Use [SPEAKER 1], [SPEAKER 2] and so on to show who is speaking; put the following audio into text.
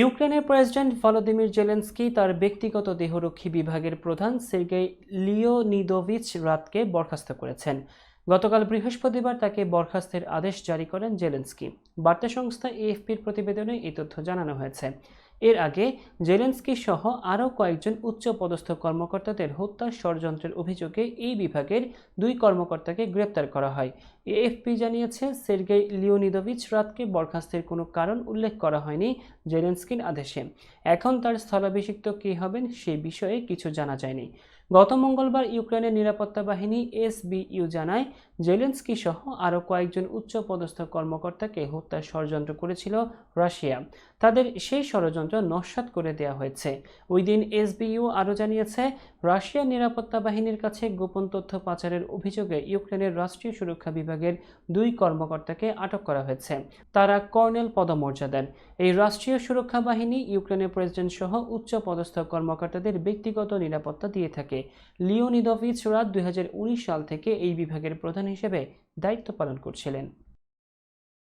[SPEAKER 1] ইউক্রেনের president Volodymyr Zelensky তার ব্যক্তিগত দেহরক্ষী বিভাগের প্রধান সের্গেই লিওনিদোভিচ রাতকে বরখাস্ত করেছেন। গতকাল বৃহস্পতিবার তাকে বরখাস্তের আদেশ জারি করেন জেলেন্সকি। বার্তা সংস্থা এএফপির প্রতিবেদনে এই তথ্য জানানো হয়েছে। এর আগে জেলেন্সকি সহ আরও কয়েকজন উচ্চপদস্থ কর্মকর্তাদের হত্যা ষড়যন্ত্রের অভিযোগে এই বিভাগের দুই কর্মকর্তাকে গ্রেপ্তার করা হয়। এএফপি জানিয়েছে, সের্গেই লিওনিদোভিচ রাতকে বরখাস্তের কোনো কারণ উল্লেখ করা হয়নি জেলেন্সকির আদেশে। এখন তার স্থলাভিষিক্ত কে হবেন সে বিষয়ে কিছু জানা যায়নি। গত মঙ্গলবার ইউক্রেনের নিরাপত্তা বাহিনী এসবিইউ জানায়, জেলেন্সকি সহ আরও কয়েকজন উচ্চপদস্থ কর্মকর্তাকে হত্যার ষড়যন্ত্র করেছিল রাশিয়া। তাদের সেই ষড়যন্ত্র নস্যাৎ করে দেওয়া হয়েছে। ওই দিন এসবিইউ আরও জানিয়েছে, রাশিয়ার নিরাপত্তা বাহিনীর কাছে গোপন তথ্য পাচারের অভিযোগে ইউক্রেনের রাষ্ট্রীয় সুরক্ষা বিভাগের দুই কর্মকর্তাকে আটক করা হয়েছে। তারা কর্নেল পদমর্যাদার এই রাষ্ট্রীয় সুরক্ষা বাহিনী ইউক্রেনের প্রেসিডেন্ট সহ উচ্চ পদস্থ কর্মকর্তাদের ব্যক্তিগত নিরাপত্তা দিয়ে থাকে। লিওনিদোভিচ রাত দুই হাজার উনিশ সাল থেকে এই বিভাগের প্রধান হিসেবে দায়িত্ব পালন করছিলেন।